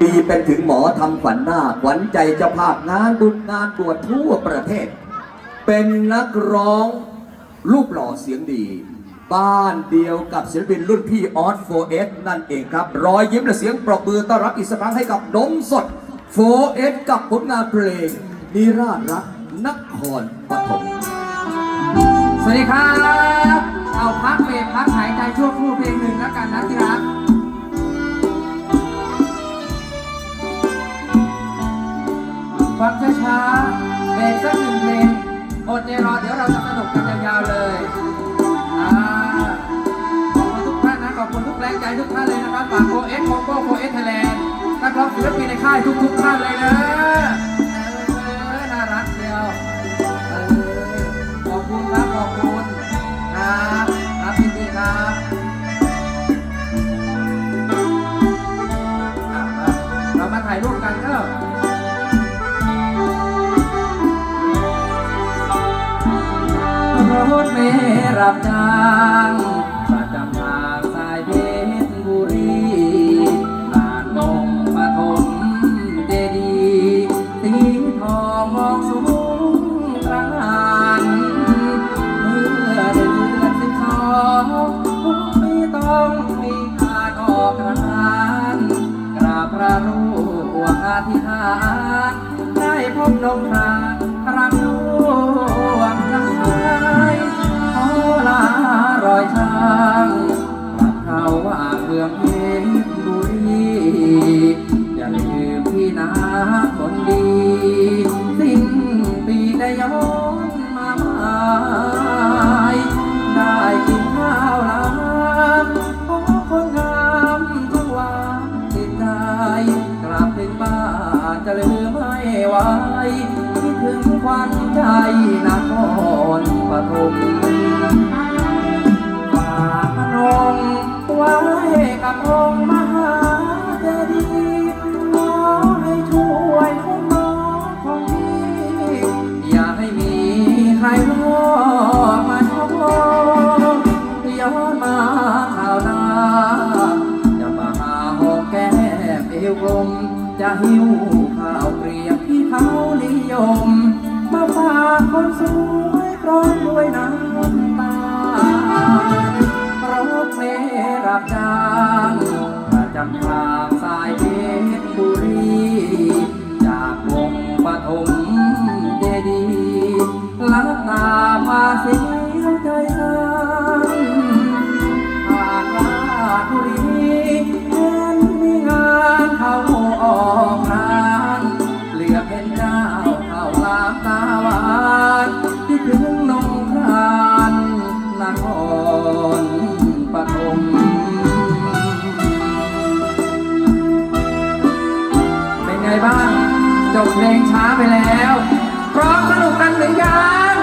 ปีเป็นถึงหมอทำขวัญหน้าขวัญใจเจ้าภาพงานบุญงานบวชทั่วประเทศ เป็นนักร้องรูปหล่อเสียงดี บ้านเดียวกับศิลปินรุ่นพี่ออสโฟเอสนั่นเองครับ รอยยิ้มและเสียงปรบมือต้อนรับอีกสักครั้งให้กับนมสดโฟเอสกับผลงานเพลงนิราชรักนครปฐมสวัสดีครับ เอาพักเบรพัก ฟังช้าๆเบรกสักหนึ่งเพลงอดใจรอเดี๋ยวเราจะสนุกกันยาวๆเลยอ่าขอบคุณทุกท่านนะขอบคุณทุกแรงใจทุกท่านเลยนะครับฝากโคเอสโคโก้โคเอสไทยแลนด์นักร้องศิลปินในค่ายทุกๆท่านเลยนะ รับจ้างประจำทางสายเพชรบุรีผ่านลงปฐมเจดีย์สีทองมองสูงตระหานเมื่อเดือนสิบสองไม่ต้องมีการออกงานกราบพระรูปอธิษฐานได้พบนมทางรัก มืองเพชรบุรีอย่าลืมพี่นาคนดี สิ้นปีได้ย้อนมาหม่ได้กินข้าวหลามขอคนงามทุกวันติดใจกลับถึงบ้านจะลืมไม่ไหวคิดถึงควันใจนคร ใครรอมาทอบย้อนมาข่าวนาจะมาหาหอกแก้มเอวกลมจะหิวข้าวเกรียบที่เขานิยม มาฝากคนสวยพร้อมด้วยน้ำ ตาพาเสียใจกันผ่านราชบุรีเห็นมีงานเข้าออกงานเหลือเห็นเจ้าเข้าลามตาหวานที่ถึงนงครานนครปฐมเป็นไงบ้าง จบเพลงช้าไปแล้ว พร้อมสนุกกันหรือยัง